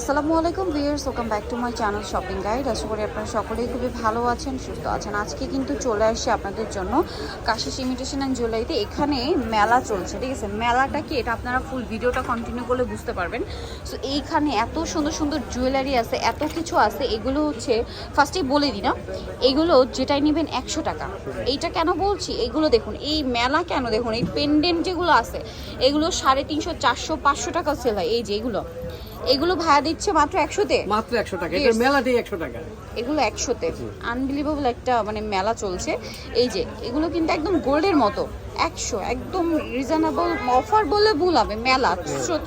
আসসালামু আলাইকুম viewers, welcome back to my channel shopping guide. আশা করি আপনারা সকলেই খুবই ভালো আছেন, সুস্থ আছেন। আজকে কিন্তু চলে আসছে আপনাদের জন্য কাশিস ইমিটেশন অ্যান্ড জুয়েলারিতে এখানে মেলা চলছে, ঠিক আছে? মেলাটা কি এটা আপনারা ফুল ভিডিওটা কন্টিনিউ করলে বুঝতে পারবেন। সো এইখানে এত সুন্দর সুন্দর জুয়েলারি আছে, এত কিছু আছে, এগুলো হচ্ছে ফার্স্টেই বলে দিই না, এগুলো যেটাই নেবেন একশো টাকা। এইটা কেন বলছি? এগুলো দেখুন, এই মেলা কেন দেখুন, এই পেন্ডেন্ট যেগুলো আছে, এগুলো সাড়ে তিনশো, চারশো, পাঁচশো টাকা সেল হয়। এই যে এগুলো এগুলো ভাড়া দিচ্ছে মাত্র একশোতে? মাত্র একশো টাকা. এটা মেলাতেই একশো টাকা। এগুলো একশোতে। আনবিলিভেবল একটা মানে মেলা চলছে। এই যে এগুলো কিন্তু একদম গোল্ডের মতো। একশো একদম রিজনেবল অফার বললে ভুল হবে মেলা।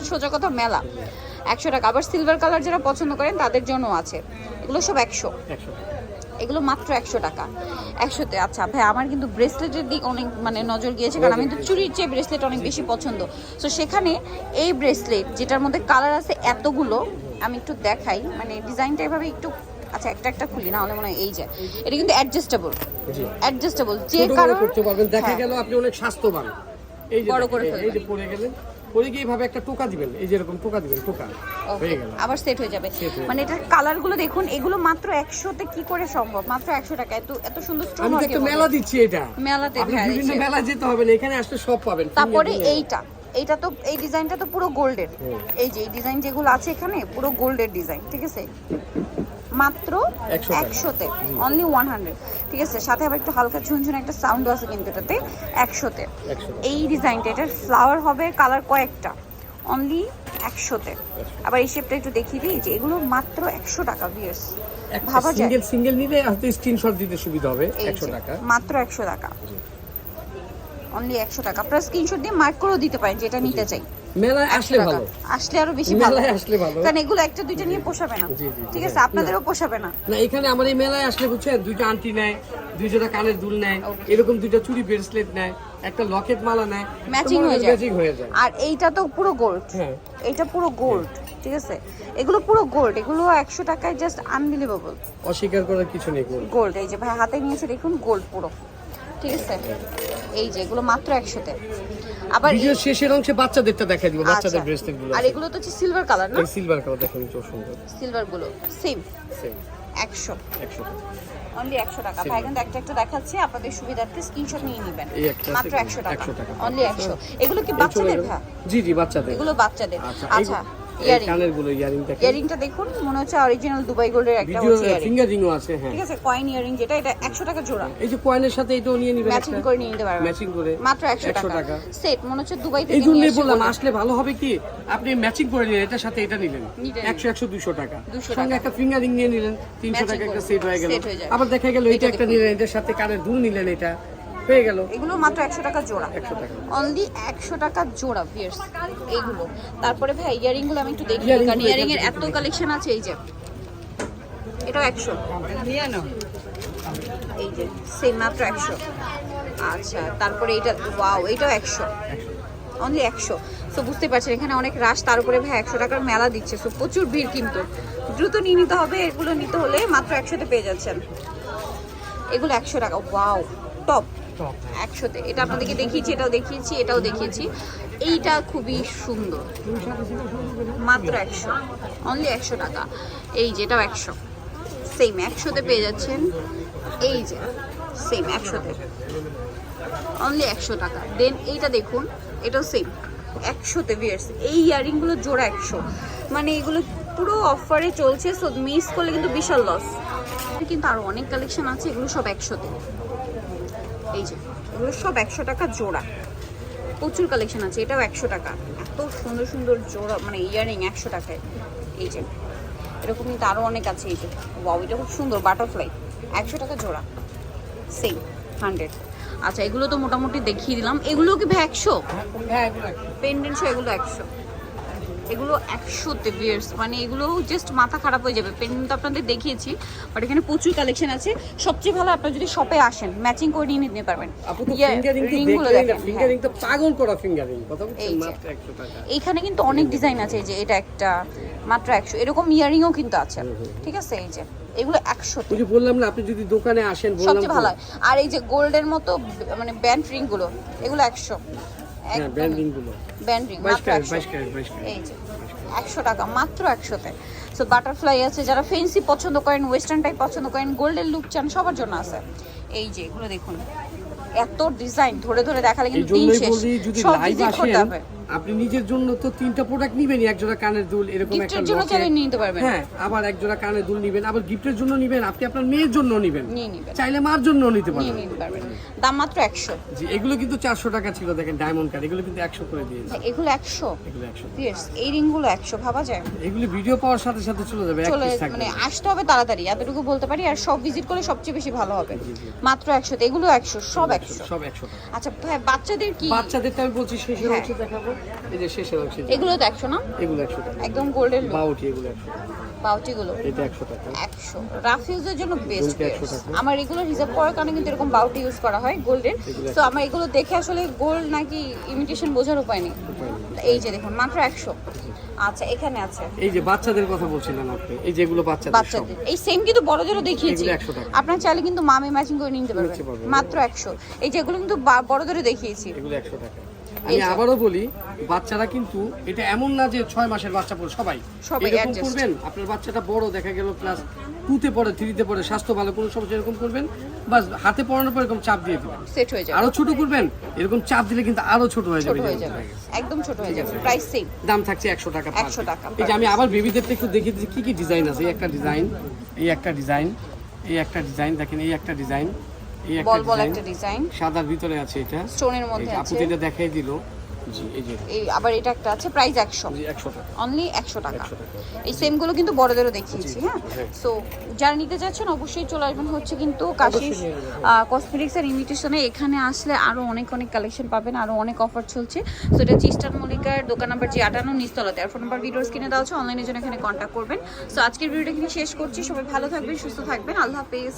সোজা কথা মেলা। একশো টাকা। আবার সিলভার কালার যারা পছন্দ করেন তাদের জন্য আছে। এগুলো সব একশো। একশো এগুলো মাত্র একশো টাকা। একশোতে আচ্ছা ভাই আমার কিন্তু ব্রেসলেটের দিক অনেক মানে নজর গিয়েছে কারণ আমি কিন্তু চুরির চেয়ে ব্রেসলেট অনেক বেশি পছন্দ। তো সেখানে এই ব্রেসলেট যেটার মধ্যে কালার আছে এতগুলো আমি একটু দেখাই। মানে ডিজাইনটা এভাবে একটু আচ্ছা একটা একটা খুলি না হলে মনে হয় এই যে এটা কিন্তু অ্যাডজাস্টেবল অ্যাডজাস্টেবল যে কারণ করতে পারবেন। দেখা হ্যাঁ, গেল আপনি অনেক স্বাস্থ্যবান। এই যে বড় করে এই যে পড়ে গেলেন। পরে গিয়ে এইভাবে একটা টোকা দিবেন। এই যে এরকম টোকা দিবেন টোকা। হয়ে গেল। আবার সেট হয়ে যাবে। মানে এটার কালারগুলো দেখুন এগুলো মাত্র একশোতে কি করে সম্ভব? মাত্র একশো টাকা। এত এত সুন্দর স্টোন আমি তো একটা মেলা দিচ্ছি এটা। মেলাতে হ্যাঁ, বিভিন্ন মেলা যেতে হবে না এখানে আসলে সব পাবেন। তারপরে এইটা। এইটা তো এই ডিজাইনটা তো পুরো গোল্ডের এই যে এই ডিজাইন যেগুলো আছে এখানে পুরো গোল্ডের ডিজাইন ঠিক আছে? মাত্র একশোতে অনলি ওয়ান হান্ড্রেড ঠিক আছে সাথে আবার একটু হালকা ঝুনঝুন একটা সাউন্ড আছে কিন্তু এটাতে একশোতে। এই ডিজাইনটা এটার ফ্লাওয়ার হবে কালার কয়েকটা অনলি একশোতে। আবার এই শেপটা একটু দেখিয়ে দিই যে এগুলো মাত্র একশো টাকা বিয়ার্স ভাবা যায়। সিঙ্গেল সিঙ্গেল নিলে হয়তো স্ক্রিনশট দিতে সুবিধা হবে একশো টাকা। মাত্র একশো টাকা। অনলি একশো টাকা। আপনারা স্ক্রিনশট দিয়ে মার্ক করেও দিতে পারেন যেটা নিতে চাই। মেলায় আসলে ভালো। আসলে আরও বেশি ভালো। মেলায় আসলে ভালো। কারণ এগুলো একটা দুইটা নিয়ে পোষাবে না। ঠিক আছে? হ্যাঁ। আপনাদেরও পোষাবে না। না এখানে আমার এই মেলায় আসলে বুঝছেন দুইটা আন্টি নেয় দুই জোড়া কানের দুল নেয় এরকম দুইটা চুড়ি ব্রেসলেট নেয় একটা লকেট মালা নেয় ম্যাচিং হয়ে যায়। ম্যাচিং হয়ে যায়। আর এইটা তো পুরো গোল্ড হ্যাঁ। এইটা পুরো গোল্ড ঠিক আছে? এগুলো পুরো গোল্ড এগুলো একশো টাকায় জাস্ট আনবিলিভেবল অস্বীকার করার কিছু নেই গোল্ড এই যে ভাই হাতে নিয়েছে দেখুন গোল্ড পুরো। ঠিক আছে? এই যে এগুলো মাত্র একশোতে। আবার ভিডিও শেষের অংশে বাচ্চাদেরটা দেখা দিব আচ্ছা। বাচ্চাদের ব্রেসলেটগুলো আর এগুলো তো হচ্ছে সিলভার কালার না? সিলভার কালার দেখেন খুব সুন্দর। সিলভারগুলো সেম সেম একশো। একশো। অনলি একশো টাকা। ভাই কিন্তু একটা একটা দেখাচ্ছে আপনাদের সুবিধার্থে স্ক্রিনশট নিয়ে নেবেন। মাত্র একশো টাকা। 100 টাকা। অনলি একশো। এগুলো কি বাচ্চাদের। ভাই? জি জি বাচ্চাদের। এগুলো বাচ্চাদের। আচ্ছা এই ইয়ারিং কানেরগুলো ইয়ারিং দেখেন ইয়ারিংটা দেখুন মনে হচ্ছে অরিজিনাল দুবাই গোল্ডের একটা হচ্ছে ইয়ারিং ফিঙ্গার রিংও আছে হ্যাঁ। ঠিক আছে কয়েন ইয়ারিং যেটা এটা একশো টাকা জোড়া। এই যে কয়েনের সাথে এটাও নিয়ে নিবেন ম্যাচিং করে নিয়ে নিতে পারবেন। ম্যাচিং করে মাত্র একশো 100 টাকা। সেট মনে হচ্ছে দুবাই থেকে নিয়ে জন্যই বললাম আসলে ভালো হবে কি আপনি ম্যাচিং করে নিলেন এটার সাথে এটা নিলেন। একশো একশো দুশো টাকা। 200 সঙ্গে। একটা ফিঙ্গার রিং নিয়ে নিলেন তিনশো Matching টাকা একটা সেট হয়ে গেল। আবার দেখা গেল এটা এটা একটা নিলেন এটার সাথে কানের দুল নিলেন এটা। হয়ে গেল। এগুলো মাত্র একশো টাকা জোড়া। অনলি একশো টাকা জোড়া ভিয়ার্স এইগুলো তারপরে ভাই ইয়ারিংগুলো আমি একটু দেখি কারণ ইয়ারিং এর এত কালেকশন আছে এই যে। এটাও একশো। এই যে সেম মাত্র একশো। আচ্ছা তারপরে এটা ওয়াও এটাও একশো। অনলি একশো। সো বুঝতে পারছেন এখানে অনেক রাশ তার উপরে ভাই একশো টাকার মেলা দিচ্ছে। সো প্রচুর ভিড় কিন্তু। দ্রুত নিয়ে নিতে হবে এগুলো নিতে হলে মাত্র একশোতে পেয়ে যাচ্ছেন। এগুলো একশো টাকা ওয়াও টপ একশোতে। এটা আপনাদেরকে দেখিয়েছি, এটাও দেখিয়েছি এটাও দেখিয়েছি। এইটা খুবই সুন্দর। মাত্র একশো। অনলি একশো টাকা। এই যে, এটাও একশো। সেম একশোতে পেয়ে যাচ্ছেন। এই যে সেম একশোতে। অনলি একশো টাকা। দেন এইটা দেখুন, এটাও সেম একশোতে ভিয়ার্স এই ইয়ারিংগুলো জোড়া একশো। মানে এগুলো পুরো অফারে চলছে সো মিস করলে কিন্তু বিশাল লস কিন্তু আরও অনেক কালেকশন আছে, এগুলো সব একশোতে। এই যে এগুলো সব একশো টাকা জোড়া। প্রচুর কালেকশন আছে এটাও একশো টাকা। এত সুন্দর সুন্দর জোড়া মানে ইয়ারিং একশো টাকায়। এই যে এরকম কিন্তু আরও অনেক আছে এই যে। ওয়াও এটা খুব সুন্দর বাটারফ্লাই একশো টাকা জোড়া। সেম হান্ড্রেড আচ্ছা এগুলো তো মোটামুটি দেখিয়ে দিলাম। এগুলো কি ভাই একশো? হ্যাঁ পেন্ডেন্ট এগুলো একশো। এগুলো একশোতে বিয়ার্স মানে এগুলো জাস্ট মাথা খারাপ হয়ে যাবে। পেন্ডেন্ট তো আপনাদের দেখিয়েছি বাট এখানে প্রচুর কালেকশন আছে। সবচেয়ে ভালো আপনারা যদি শপে আসেন ম্যাচিং করে নিয়ে নিতে পারবেন। হ্যাঁ। তো পাগল করা ফিঙ্গারিং কথা এই মাত্র একশো টাকা। এইখানে কিন্তু অনেক ডিজাইন আছে এই যে এটা একটা মাত্র একশো। এরকম ইয়ারিংও কিন্তু আছে। ঠিক আছে এই যে এগুলো একশোতে ওই যে বললাম না আপনি যদি দোকানে আসেন বললাম সবচেয়ে ভালো হয়। আর এই যে গোল্ডের মতো মানে ব্যান্ড রিংগুলো এগুলো একশো। হ্যাঁ গুলো ব্যান্ড মাত্র এই যে টাকা মাত্র সো বাটারফ্লাই আছে যারা ফেন্সি পছন্দ করেন ওয়েস্টার্ন টাইপ পছন্দ করেন গোল্ডেন লুক চান সবার জন্য আছে। এই যে এগুলো দেখুন। এত ডিজাইন ধরে ধরে দেখালে কিন্তু দিন শেষ। সব ভিজিট করতে হবে। আপনি নিজের জন্য তো তিনটা প্রোডাক্ট নিবেনই এক জোড়া কানের দুল এরকম একটা জন্য চাইলে নিতে পারবেন। হ্যাঁ আবার এক জোড়া কানের দুল নিবেন আবার গিফটের জন্য নিবেন আপনি আপনার মেয়ের জন্য নিবেন। নিবেন। চাইলে মার জন্য নিতে পারবেন। নিতে পারবেন। দাম মাত্র একশো। জি এগুলো কিন্তু চারশো টাকা ছিল দেখেন ডায়মন্ড কার্ড এগুলো কিন্তু একশো করে দিয়েছে। এগুলো একশো? এগুলো একশো। পিয়ার্স এই রিংগুলো একশো ভাবা যায়? এগুলো ভিডিও পাওয়ার সাথে সাথে চলে যাবে চলে মানে আসতে হবে তাড়াতাড়ি এতটুকু বলতে পারি আর সব ভিজিট করলে সবচেয়ে বেশি ভালো হবে। মাত্র একশো এগুলো একশো সব একশো। সব একশো টাকা। আচ্ছা ভাই বাচ্চাদের কি? বাচ্চাদেরটা আমি বলছি শেষের হ্যাঁ। অংশে দেখাবো। এই যে শেষের অংশে এগুলো তো একশো না? এগুলো একশো টাকা। একদম গোল্ডেন বাউটি এগুলো একশো টাকা। বাউটিগুলো। এটা একশো টাকা। একশো। রাফ ইউজের জন্য বেস্ট দুইটা 100 আমার এগুলো রিজার্ভ করার কারণে কিন্তু এরকম বাউটি ইউজ করা হয় গোল্ডের তো আমার এগুলো দেখে আসলে গোল্ড নাকি ইমিটেশন বোঝার উপায় নেই। এই যে দেখুন মাত্র একশো। আচ্ছা এখানে আছে। এই যে বাচ্চাদের কথা বলছিলেন আপনি এই যেগুলো বাচ্চাদের বাচ্চাদের। এই সেম কিন্তু বড়দেরও দেখিয়েছি। 100। আপনার চাইলে কিন্তু মামে ম্যাচিং করে নিতে পারবেন। মাত্র একশো। এই যেগুলো কিন্তু বড়দেরও দেখিয়েছি। এগুলো একশো টাকা। আমি আবারও বলি বাচ্চারা কিন্তু এটা এমন না যে ছয় মাসের বাচ্চা পড়ে সবাই। সবাই এরকম করবেন আপনার বাচ্চাটা বড় দেখা গেল ক্লাস টুতে পড়ে থ্রিতে পড়ে স্বাস্থ্য ভালো কোনো সমস্যা এরকম করবেন বাস হাতে পড়ানোর পর এরকম চাপ দিয়ে দেবেন। সেট হয়ে যাবে। আরও ছোট করবেন এরকম চাপ দিলে কিন্তু আরও ছোট হয়ে যাবে। একদম ছোট হয়ে যাবে। প্রাইস সেম দাম থাকছে একশো টাকা 100 টাকা এই যে আমি আবার বেবিদেরটা একটু দেখিয়ে দিচ্ছি কি কি ডিজাইন আছে? এই একটা ডিজাইন এই একটা ডিজাইন এই একটা ডিজাইন দেখেন এই একটা ডিজাইন এই একটা ডিজাইন সাদার ভিতরে আছে এটা। স্টোনের মধ্যে যে আপু যেটা দেখাই দিল এই আবার এটা একটা আছে প্রাইস একশো। অনলি একশো টাকা। 100 টাকা। এই সেমগুলো কিন্তু বড়দেরও দেখিয়েছি হ্যাঁ? হ্যাঁ। সো যারা নিতে চাচ্ছেন অবশ্যই চলে আসবেন। হচ্ছে কিন্তু কাশিস কসমেটিক্স আর ইমিটেশনে এখানে আসলে আরও অনেক অনেক কালেকশন পাবেন আরও অনেক অফার চলছে। সো এটা চিস্টার মল্লিকার দোকান নাম্বার জি আটান্ন নিস্তলাতে আর ফোন নাম্বার ভিডিওস কিনে দেওয়া হচ্ছে অনলাইনের জন্য এখানে কন্ট্যাক্ট করবেন। সো আজকের ভিডিওটা এখানে শেষ করছি। সবাই ভালো থাকবেন সুস্থ থাকবেন। আল্লাহ হাফেজ।